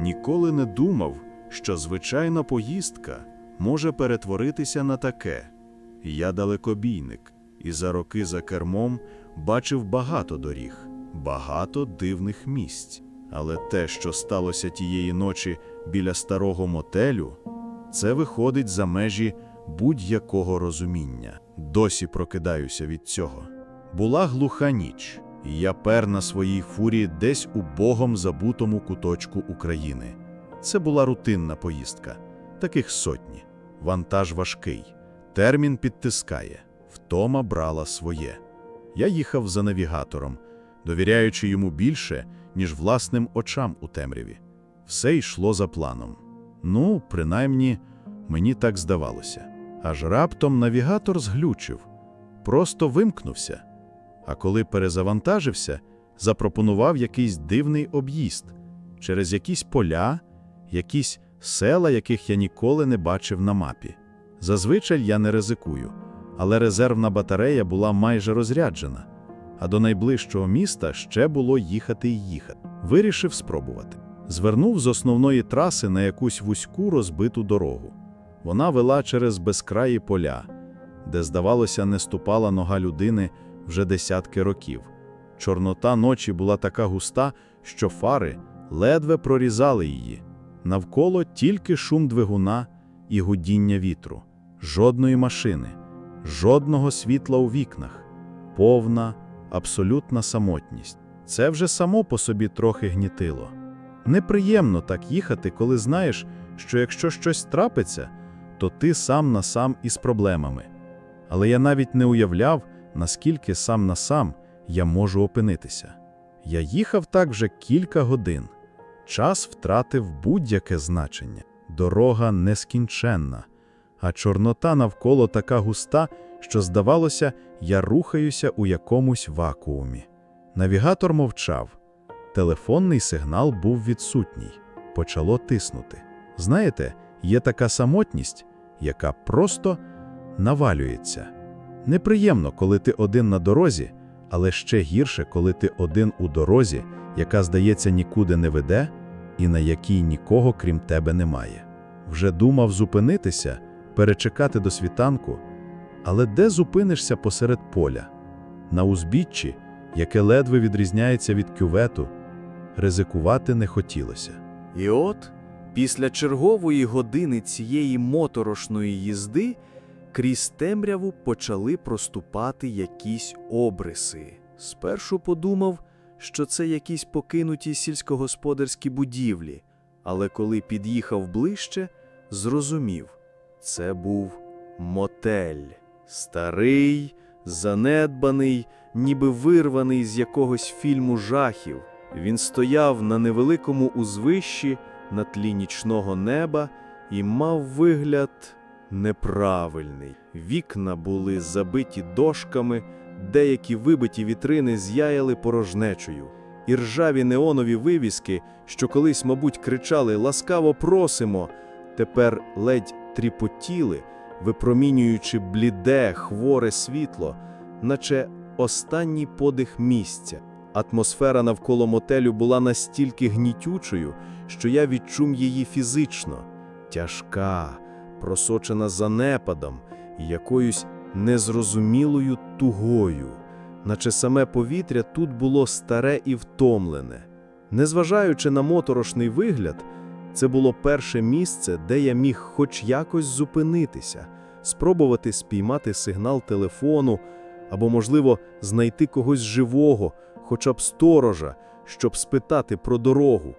Ніколи не думав, що звичайна поїздка може перетворитися на таке. Я далекобійник, і за роки за кермом бачив багато доріг, багато дивних місць. Але те, що сталося тієї ночі біля старого мотелю, це виходить за межі будь-якого розуміння. Досі прокидаюся від цього. Була глуха ніч, і я пер на своїй фурі десь у богом забутому куточку України. Це була рутинна поїздка, таких сотні. Вантаж важкий, термін підтискає, втома брала своє. Я їхав за навігатором, довіряючи йому більше, ніж власним очам у темряві. Все йшло за планом. Ну, принаймні, мені так здавалося. Аж раптом навігатор зглючив, просто вимкнувся. А коли перезавантажився, запропонував якийсь дивний об'їзд через якісь поля, якісь села, яких я ніколи не бачив на мапі. Зазвичай я не ризикую, але резервна батарея була майже розряджена, а до найближчого міста ще було їхати й їхати. Вирішив спробувати. Звернув з основної траси на якусь вузьку розбиту дорогу. Вона вела через безкраї поля, де, здавалося, не ступала нога людини вже десятки років. Чорнота ночі була така густа, що фари ледве прорізали її. Навколо тільки шум двигуна і гудіння вітру, жодної машини, жодного світла у вікнах, повна, абсолютна самотність. Це вже само по собі трохи гнітило. Неприємно так їхати, коли знаєш, що якщо щось трапиться, то ти сам на сам із проблемами. Але я навіть не уявляв, наскільки сам на сам я можу опинитися. Я їхав так вже кілька годин. Час втратив будь-яке значення. Дорога нескінченна, а чорнота навколо така густа, що, здавалося, я рухаюся у якомусь вакуумі. Навігатор мовчав. Телефонний сигнал був відсутній. Почало тиснути. Знаєте, є така самотність, яка просто навалюється. Неприємно, коли ти один на дорозі, але ще гірше, коли ти один у дорозі, яка, здається, нікуди не веде, і на якій нікого крім тебе немає. Вже думав зупинитися, перечекати до світанку, але де зупинишся посеред поля? На узбіччі, яке ледве відрізняється від кювету, ризикувати не хотілося. І от, після чергової години цієї моторошної їзди, крізь темряву почали проступати якісь обриси. Спершу подумав, що це якісь покинуті сільськогосподарські будівлі, але коли під'їхав ближче, зрозумів – це був мотель. Старий, занедбаний, ніби вирваний з якогось фільму жахів. Він стояв на невеликому узвищі на тлі нічного неба і мав вигляд неправильний. Вікна були забиті дошками, деякі вибиті вітрини зяяли порожнечою. І ржаві неонові вивіски, що колись, мабуть, кричали «Ласкаво просимо!», тепер ледь тріпотіли, випромінюючи бліде, хворе світло, наче останній подих місця. Атмосфера навколо мотелю була настільки гнітючою, що я відчув її фізично, тяжка, просочена занепадом і якоюсь незрозумілою тугою, наче саме повітря тут було старе і втомлене. Незважаючи на моторошний вигляд, це було перше місце, де я міг хоч якось зупинитися, спробувати спіймати сигнал телефону або, можливо, знайти когось живого, хоча б сторожа, щоб спитати про дорогу.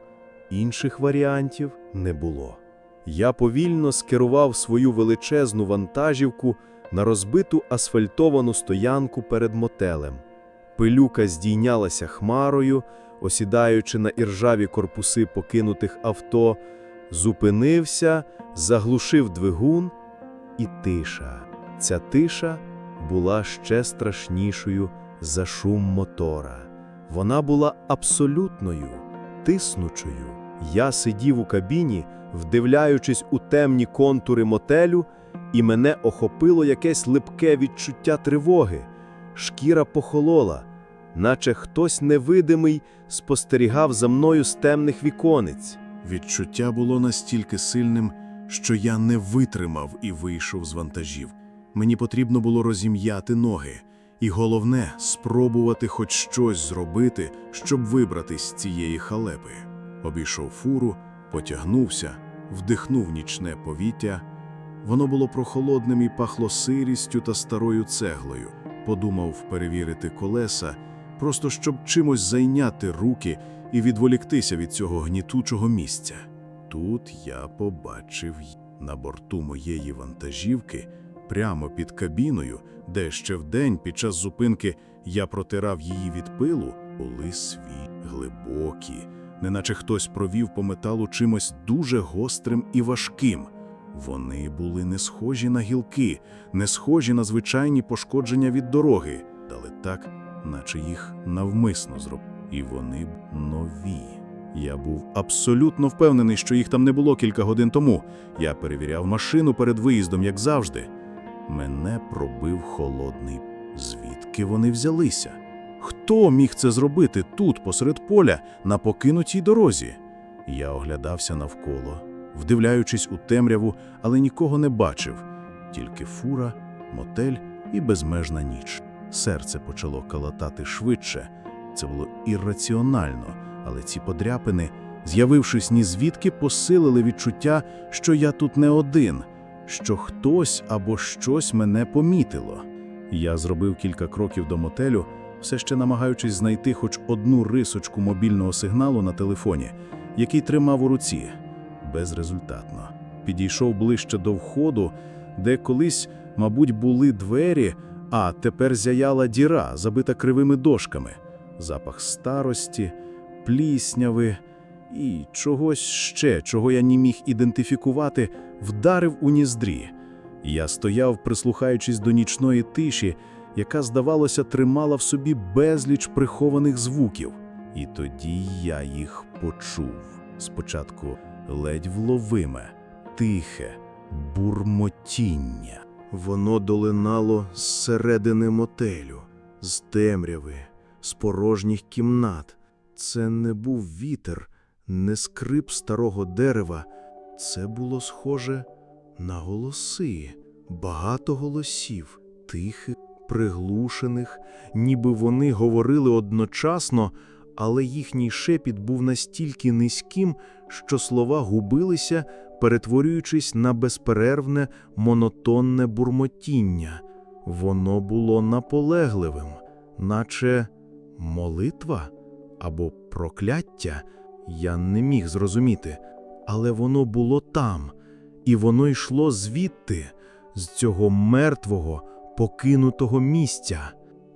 Інших варіантів не було. Я повільно скерував свою величезну вантажівку на розбиту асфальтовану стоянку перед мотелем. Пилюка здійнялася хмарою, осідаючи на іржаві корпуси покинутих авто, зупинився, заглушив двигун і тиша. Ця тиша була ще страшнішою за шум мотора. Вона була абсолютною, тиснучою. Я сидів у кабіні, вдивляючись у темні контури мотелю, і мене охопило якесь липке відчуття тривоги. Шкіра похолола, наче хтось невидимий спостерігав за мною з темних віконець. Відчуття було настільки сильним, що я не витримав і вийшов з вантажів. Мені потрібно було розім'яти ноги, і головне спробувати хоч щось зробити, щоб вибратись з цієї халепи. Обійшов фуру, потягнувся, вдихнув нічне повітря. Воно було прохолодним і пахло сирістю та старою цеглою. Подумав перевірити колеса, просто щоб чимось зайняти руки і відволіктися від цього гнітучого місця. Тут я побачив на борту моєї вантажівки, прямо під кабіною, де ще вдень під час зупинки я протирав її від пилу, були сві глибокі, неначе хтось провів по металу чимось дуже гострим і важким. Вони були не схожі на гілки, не схожі на звичайні пошкодження від дороги, але так, наче їх навмисно зробили. І вони нові. Я був абсолютно впевнений, що їх там не було кілька годин тому. Я перевіряв машину перед виїздом, як завжди. Мене пробив холодний. Звідки вони взялися? Хто міг це зробити тут, посеред поля, на покинутій дорозі? Я оглядався навколо, вдивляючись у темряву, але нікого не бачив. Тільки фура, мотель і безмежна ніч. Серце почало калатати швидше. Це було ірраціонально, але ці подряпини, з'явившись ні звідки, посилили відчуття, що я тут не один, що хтось або щось мене помітило. Я зробив кілька кроків до мотелю, все ще намагаючись знайти хоч одну рисочку мобільного сигналу на телефоні, який тримав у руці. Безрезультатно. Підійшов ближче до входу, де колись, мабуть, були двері, а тепер зяяла діра, забита кривими дошками. Запах старості, плісняви і чогось ще, чого я не міг ідентифікувати, вдарив у ніздрі. Я стояв, прислухаючись до нічної тиші, яка, здавалося, тримала в собі безліч прихованих звуків. І тоді я їх почув. Спочатку ледь вловиме, тихе бурмотіння. Воно долинало зсередини мотелю, з темряви, з порожніх кімнат. Це не був вітер, не скрип старого дерева. Це було схоже на голоси, багато голосів, тихих, приглушених, ніби вони говорили одночасно, але їхній шепіт був настільки низьким, що слова губилися, перетворюючись на безперервне, монотонне бурмотіння. Воно було наполегливим, наче молитва або прокляття. Я не міг зрозуміти, але воно було там, і воно йшло звідти, з цього мертвого, покинутого місця.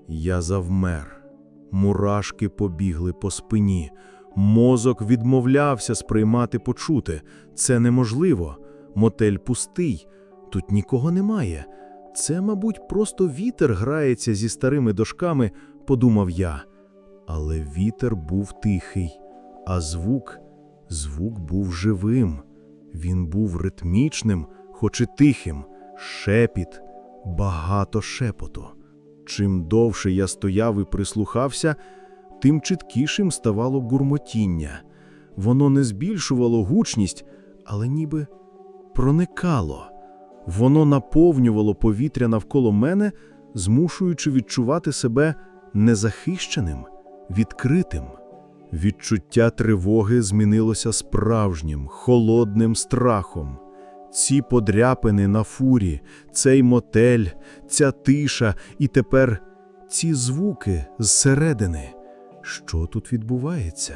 Я завмер. Мурашки побігли по спині. Мозок відмовлявся сприймати почуте. Це неможливо. Мотель пустий. Тут нікого немає. Це, мабуть, просто вітер грається зі старими дошками, подумав я. Але вітер був тихий, а звук, звук був живим. Він був ритмічним, хоч і тихим, шепіт, багато шепоту. Чим довше я стояв і прислухався, тим чіткішим ставало гурмотіння. Воно не збільшувало гучність, але ніби проникало. Воно наповнювало повітря навколо мене, змушуючи відчувати себе незахищеним, відкритим. Відчуття тривоги змінилося справжнім, холодним страхом. Ці подряпини на фурі, цей мотель, ця тиша і тепер ці звуки зсередини. Що тут відбувається?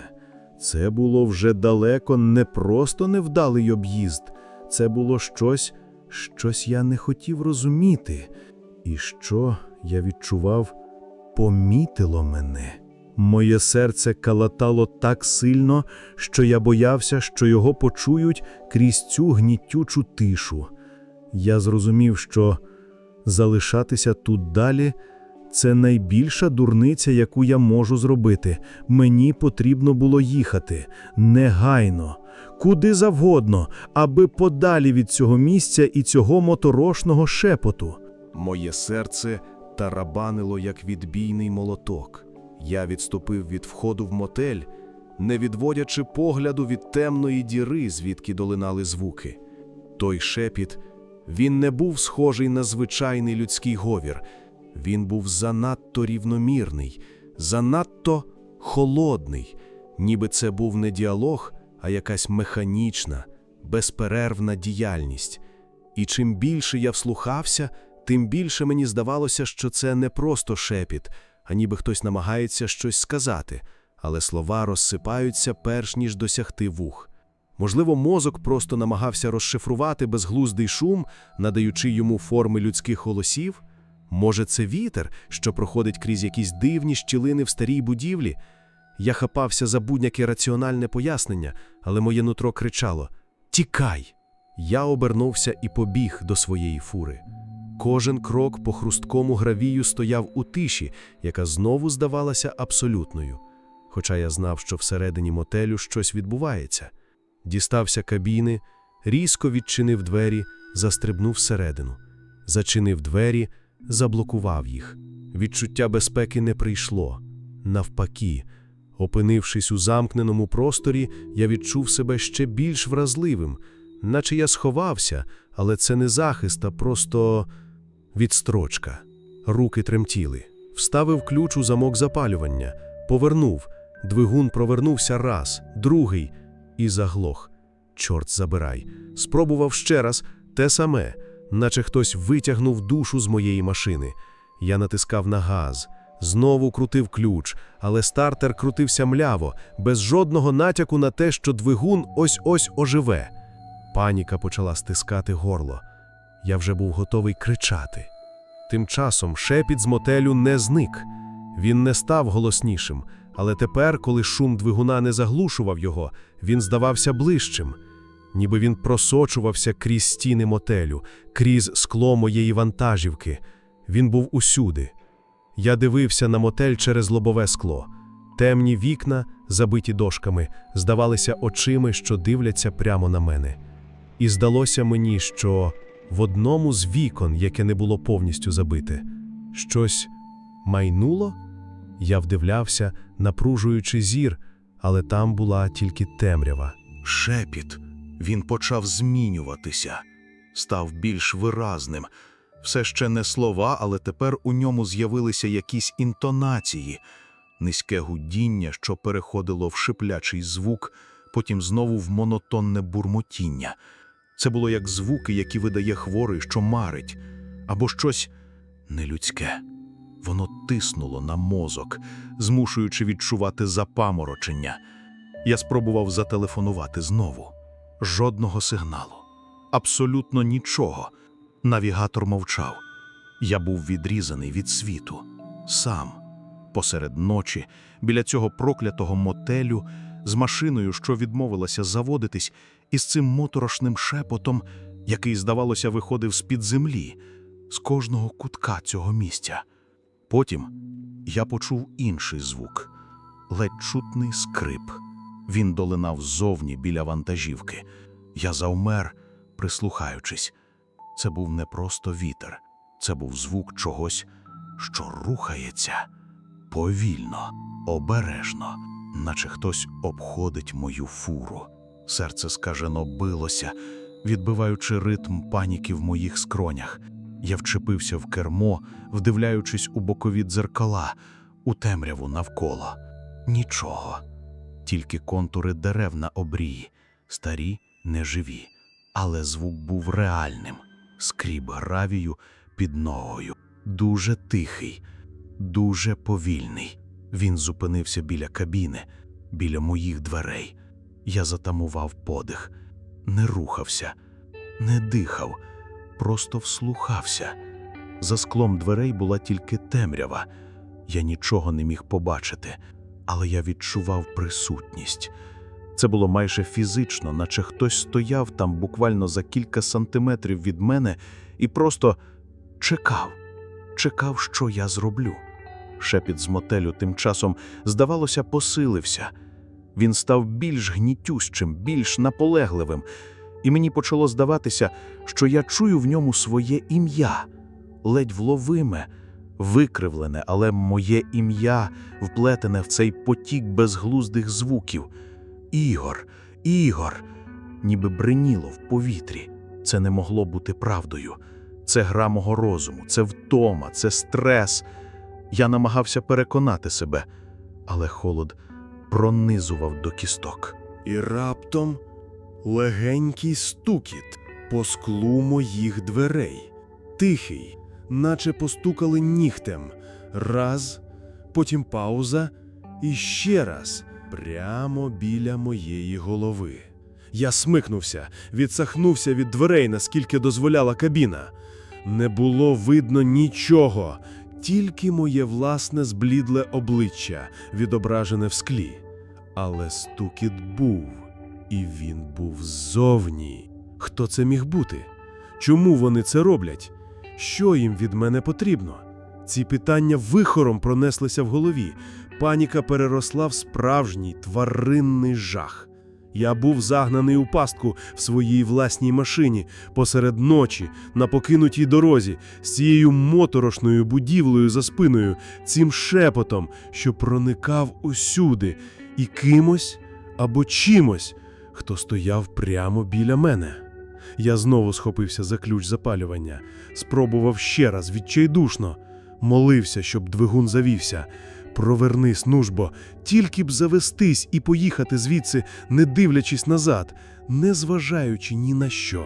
Це було вже далеко не просто невдалий об'їзд, це було щось, щось я не хотів розуміти, і що я відчував, помітило мене. Моє серце калатало так сильно, що я боявся, що його почують крізь цю гнітючу тишу. Я зрозумів, що залишатися тут далі це найбільша дурниця, яку я можу зробити. Мені потрібно було їхати негайно, куди завгодно, аби подалі від цього місця і цього моторошного шепоту. Моє серце тарабанило, як відбійний молоток. Я відступив від входу в мотель, не відводячи погляду від темної діри, звідки долинали звуки. Той шепіт, він не був схожий на звичайний людський говір. Він був занадто рівномірний, занадто холодний, ніби це був не діалог, а якась механічна, безперервна діяльність. І чим більше я вслухався, тим більше мені здавалося, що це не просто шепіт, а ніби хтось намагається щось сказати, але слова розсипаються перш ніж досягти вух. Можливо, мозок просто намагався розшифрувати безглуздий шум, надаючи йому форми людських голосів? Може, це вітер, що проходить крізь якісь дивні щілини в старій будівлі? Я хапався за будь-яке раціональне пояснення, але моє нутро кричало: Тікай! Я обернувся і побіг до своєї фури. Кожен крок по хрусткому гравію стояв у тиші, яка знову здавалася абсолютною. Хоча я знав, що всередині мотелю щось відбувається. Дістався кабіни, різко відчинив двері, застрибнув всередину. Зачинив двері, заблокував їх. Відчуття безпеки не прийшло. Навпаки, опинившись у замкненому просторі, я відчув себе ще більш вразливим, наче я сховався, але це не захист, а просто відстрочка. Руки тремтіли. Вставив ключ у замок запалювання, повернув. Двигун провернувся раз, другий і заглох. Чорт забирай. Спробував ще раз те саме, наче хтось витягнув душу з моєї машини. Я натискав на газ, знову крутив ключ, але стартер крутився мляво, без жодного натяку на те, що двигун ось-ось оживе. Паніка почала стискати горло. Я вже був готовий кричати. Тим часом шепіт з мотелю не зник. Він не став голоснішим, але тепер, коли шум двигуна не заглушував його, він здавався ближчим. Ніби він просочувався крізь стіни мотелю, крізь скло моєї вантажівки. Він був усюди. Я дивився на мотель через лобове скло. Темні вікна, забиті дошками, здавалися очима, що дивляться прямо на мене. І здалося мені, що в одному з вікон, яке не було повністю забите, щось майнуло. Я вдивлявся, напружуючи зір, але там була тільки темрява. Шепіт. Він почав змінюватися, став більш виразним. Все ще не слова, але тепер у ньому з'явилися якісь інтонації, низьке гудіння, що переходило в шиплячий звук, потім знову в монотонне бурмотіння. Це було як звуки, які видає хворий, що марить, або щось нелюдське. Воно тиснуло на мозок, змушуючи відчувати запаморочення. Я спробував зателефонувати знову. Жодного сигналу. Абсолютно нічого. Навігатор мовчав. Я був відрізаний від світу. Сам, посеред ночі, біля цього проклятого мотелю, з машиною, що відмовилася заводитись, і з цим моторошним шепотом, який, здавалося, виходив з-під землі, з кожного кутка цього місця. Потім я почув інший звук ледь чутний скрип. Він долинав ззовні біля вантажівки. Я завмер, прислухаючись. Це був не просто вітер, це був звук чогось, що рухається повільно, обережно, наче хтось обходить мою фуру. Серце скажено билося, відбиваючи ритм паніки в моїх скронях. Я вчепився в кермо, вдивляючись у бокові дзеркала, у темряву навколо. Нічого, тільки контури дерев на обрії, старі, неживі. Але звук був реальним скріб гравію під ногою. Дуже тихий, дуже повільний. Він зупинився біля кабіни, біля моїх дверей. Я затамував подих, не рухався, не дихав, просто вслухався. За склом дверей була тільки темрява. Я нічого не міг побачити, але я відчував присутність. Це було майже фізично, наче хтось стояв там буквально за кілька сантиметрів від мене і просто чекав, чекав, що я зроблю. Шепіт з мотелю тим часом, здавалося, посилився. Він став більш гнітющим, більш наполегливим, і мені почало здаватися, що я чую в ньому своє ім'я, ледь вловиме, викривлене, але моє ім'я вплетене в цей потік безглуздих звуків. Ігор, Ігор, ніби бриніло в повітрі. Це не могло бути правдою. Це гра мого розуму, це втома, це стрес. Я намагався переконати себе, але холод пронизував до кісток. І раптом легенький стукіт по склу моїх дверей. Тихий, наче постукали нігтем. Раз, потім пауза і ще раз, прямо біля моєї голови. Я смикнувся, відсахнувся від дверей, наскільки дозволяла кабіна. Не було видно нічого, тільки моє власне зблідле обличчя, відображене в склі. Але стукіт був, і він був ззовні. Хто це міг бути? Чому вони це роблять? Що їм від мене потрібно? Ці питання вихором пронеслися в голові. Паніка переросла в справжній тваринний жах. Я був загнаний у пастку в своїй власній машині посеред ночі, на покинутій дорозі, з цією моторошною будівлею за спиною, цим шепотом, що проникав усюди, і кимось або чимось, хто стояв прямо біля мене. Я знову схопився за ключ запалювання, спробував ще раз відчайдушно, молився, щоб двигун завівся. Провернись, нужбо, тільки б завестись і поїхати звідси, не дивлячись назад, не зважаючи ні на що.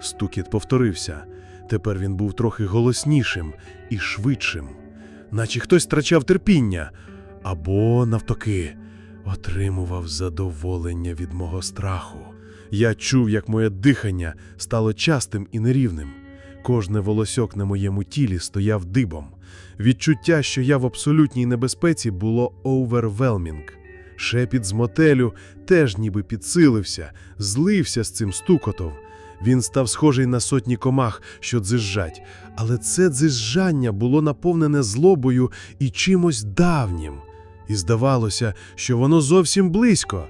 Стукіт повторився. Тепер він був трохи голоснішим і швидшим, наче хтось втрачав терпіння, або, навтоки, отримував задоволення від мого страху. Я чув, як моє дихання стало частим і нерівним. Кожне волосьок на моєму тілі стояв дибом. Відчуття, що я в абсолютній небезпеці, було овервелмінг. Шепіт з мотелю теж ніби підсилився, злився з цим стукотом. Він став схожий на сотні комах, що дзижжать, але це дзижжання було наповнене злобою і чимось давнім. І здавалося, що воно зовсім близько.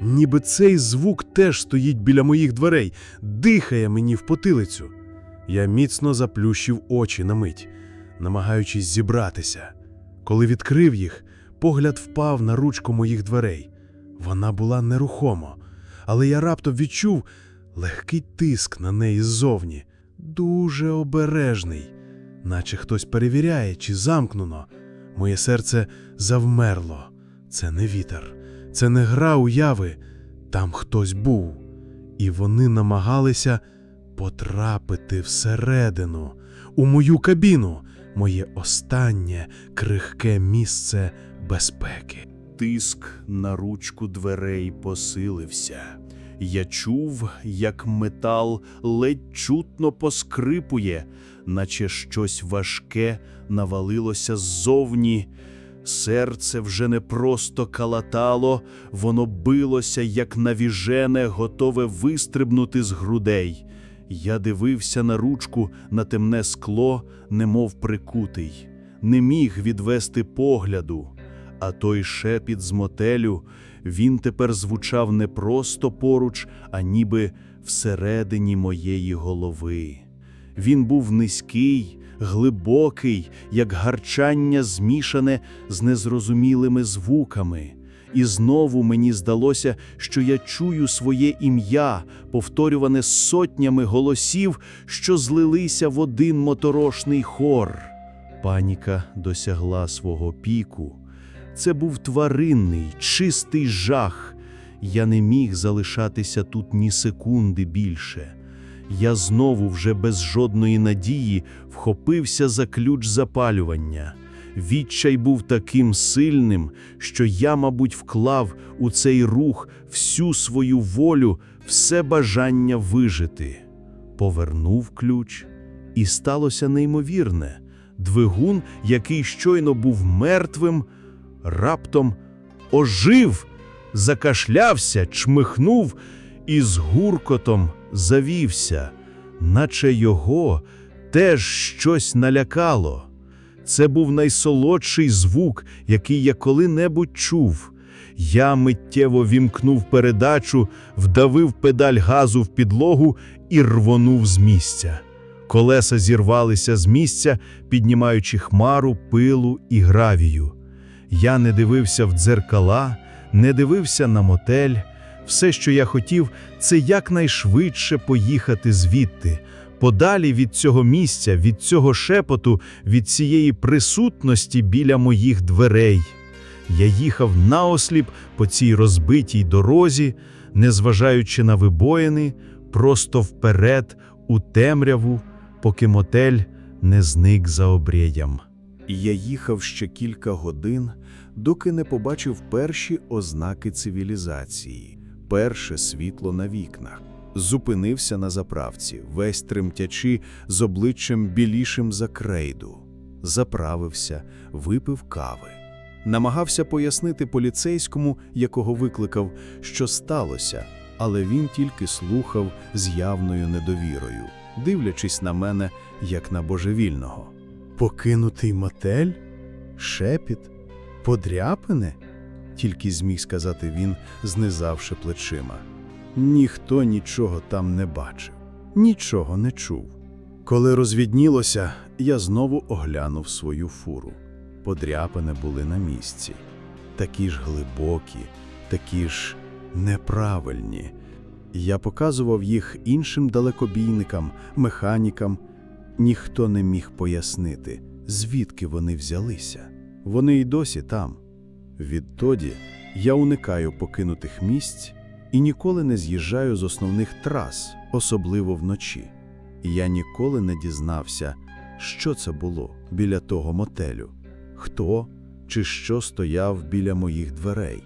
Ніби цей звук теж стоїть біля моїх дверей, дихає мені в потилицю. Я міцно заплющив очі на мить, намагаючись зібратися. Коли відкрив їх, погляд впав на ручку моїх дверей. Вона була нерухомо, але я раптом відчув легкий тиск на неї ззовні, дуже обережний, наче хтось перевіряє, чи замкнено. Моє серце завмерло. Це не вітер, це не гра уяви. Там хтось був, і вони намагалися потрапити всередину, у мою кабіну, моє останнє крихке місце безпеки. Тиск на ручку дверей посилився. Я чув, як метал ледь чутно поскрипує, наче щось важке навалилося ззовні. Серце вже не просто калатало, воно билося, як навіжене, готове вистрибнути з грудей. Я дивився на ручку, на темне скло, немов прикутий, не міг відвести погляду. А той шепіт з мотелю, він тепер звучав не просто поруч, а ніби всередині моєї голови. Він був низький, глибокий, як гарчання змішане з незрозумілими звуками. І знову мені здалося, що я чую своє ім'я, повторюване сотнями голосів, що злилися в один моторошний хор. Паніка досягла свого піку. Це був тваринний, чистий жах. Я не міг залишатися тут ні секунди більше. Я знову, вже без жодної надії, вхопився за ключ запалювання. Відчай був таким сильним, що я, мабуть, вклав у цей рух всю свою волю, все бажання вижити. Повернув ключ, і сталося неймовірне. Двигун, який щойно був мертвим, раптом ожив, закашлявся, чмихнув і з гуркотом завівся, наче його теж щось налякало. Це був найсолодший звук, який я коли-небудь чув. Я миттєво вімкнув передачу, вдавив педаль газу в підлогу і рвонув з місця. Колеса зірвалися з місця, піднімаючи хмару, пилу і гравію. Я не дивився в дзеркала, не дивився на мотель. Все, що я хотів, це якнайшвидше поїхати звідти, подалі від цього місця, від цього шепоту, від цієї присутності біля моїх дверей. Я їхав наосліп по цій розбитій дорозі, незважаючи на вибоїни, просто вперед, у темряву, поки мотель не зник за обрієм. Я їхав ще кілька годин, доки не побачив перші ознаки цивілізації, перше світло на вікнах. Зупинився на заправці, весь тремтячи з обличчям білішим за крейду. Заправився, випив кави. Намагався пояснити поліцейському, якого викликав, що сталося, але він тільки слухав з явною недовірою, дивлячись на мене, як на божевільного. Покинутий мотель? Шепіт? Подряпини? Тільки зміг сказати він, знизавши плечима. Ніхто нічого там не бачив, нічого не чув. Коли розвіднілося, я знову оглянув свою фуру. Подряпини були на місці. Такі ж глибокі, такі ж неправильні. Я показував їх іншим далекобійникам, механікам, Ніхто не міг пояснити, звідки вони взялися. Вони й досі там. Відтоді я уникаю покинутих місць і ніколи не з'їжджаю з основних трас, особливо вночі. Я ніколи не дізнався, що це було біля того мотелю, хто чи що стояв біля моїх дверей,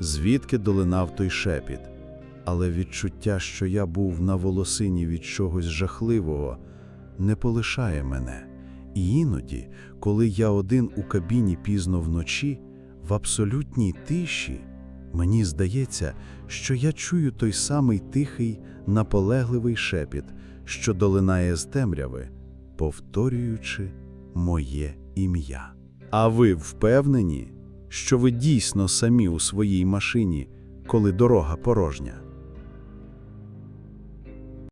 звідки долинав той шепіт. Але відчуття, що я був на волосині від чогось жахливого, не полишає мене. І іноді, коли я один у кабіні пізно вночі, в абсолютній тиші, мені здається, що я чую той самий тихий, наполегливий шепіт, що долинає з темряви, повторюючи моє ім'я. А ви впевнені, що ви дійсно самі у своїй машині, коли дорога порожня?